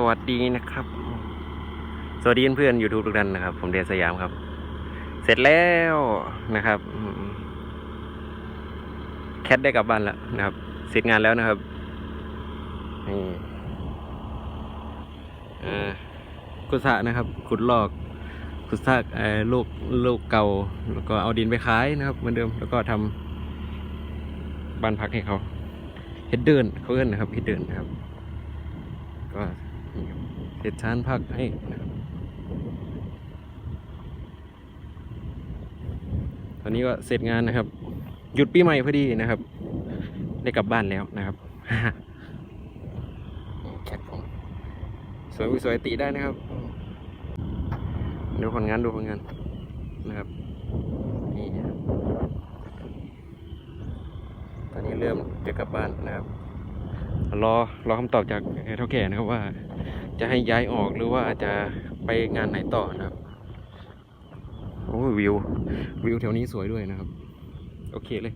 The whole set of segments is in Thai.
สวัสดีนะครับ สวัสดีเพื่อนๆยูทูบทุกท่านนะครับ ผมเดชสยามครับ เสร็จแล้วนะครับแคทได้กลับบ้านแล้วนะครับ เสร็จงานแล้วนะครับนี่อ่ากุศะนะครับ ขุดลอกขุดซากเอ่อลูกลูกเก่า แล้วก็เอาดินไปขายนะครับเหมือนเดิมแล้วก็ทำบ้านพักให้เขาเฮดเดินเขาเอิ้นนะครับเฮดเดินนะครับ ก็ เสร็จชานพักให้นะครับตอนนี้ก็เสร็จงานนะครับ หยุดปีใหม่พอดีนะครับ ได้กลับบ้านแล้วนะครับแคทผมสวยสวยติได้นะครับ ดูผลงานดูผลงานนะครับนี่ครับตอนนี้เริ่มจะกลับบ้านนะครับ รอรอคำตอบจากเท่าแก่นะครับว่า จะให้ย้ายออกหรือว่าจะไปงานไหนต่อนะครับโอ้วิว วิวแถวนี้สวยด้วยนะครับ โอเคเลย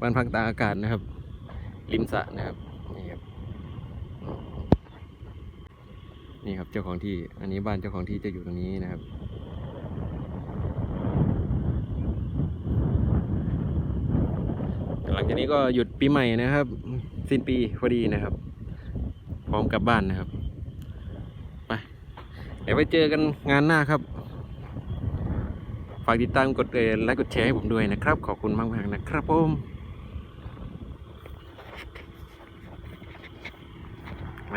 บ้านพักตาอากาศนะครับ ริมสะนะครับนี่ครับนี่ครับเจ้าของที่อันนี้บ้านเจ้าของที่จะอยู่ตรงนี้นะครับหลังจากนี้ก็หยุดปีใหม่นะครับ สิ้นปีพอดีนะครับ พร้อมกลับบ้านนะครับ ไปเดี๋ยวไปเจอกันงานหน้าครับ ฝากติดตามกดไลค์กดแชร์ให้ผมด้วยนะครับ ขอบคุณมากมากๆนะครับผมไป